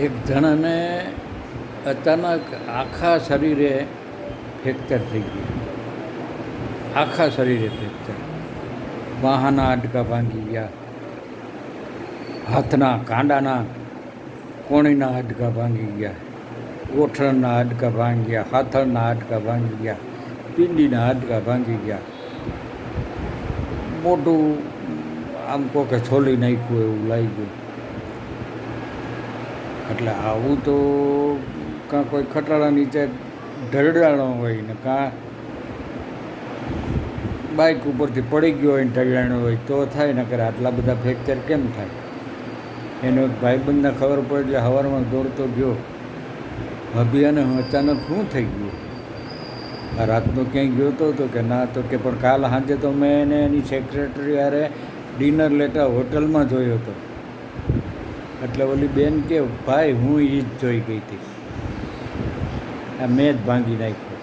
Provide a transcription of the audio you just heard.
એક જણાને અચાનક આખા શરીરે ફ્રેક્ચર થઈ ગયું. આખા શરીરે ફ્રેક્ચર. વાહાના હાડકાં ભાંગી ગયા. હાથના કાંડાના કોણીના હાડકાં ભાંગી ગયા. ગોઠણના હાડકા ભાંગી ગયા. હાથળના હાડકા ભાંગી ગયા. પિંડીના હાડકા ભાંગી ગયા. મોટું આમ કોકે છોલી નાખ્યું એવું લાગ્યું. એટલે આવું તો કાં કોઈ ખટાડા નીચે ઢળડાણો હોય ને કાં બાઇક ઉપરથી પડી ગયો હોય ને હોય તો થાય ને કરે આટલા બધા ફ્રેક્ચર કેમ થાય? એનો એક ભાઈબંધને ખબર પડે એટલે હવારમાં દોડતો ગયો. હભી અને અચાનક શું થઈ ગયું? આ રાતનો ક્યાંય ગયો તો તો કે ના તો કે પણ કાલ સાંજે તો મેં એને એની સેક્રેટરી યારે ડિનર લેતા હોટલમાં જોયો હતો. એટલે ઓલી બેન કે, ભાઈ, હું એ જ જોઈ ગઈ હતી. આ મેં જ ભાંગી નાખ્યું.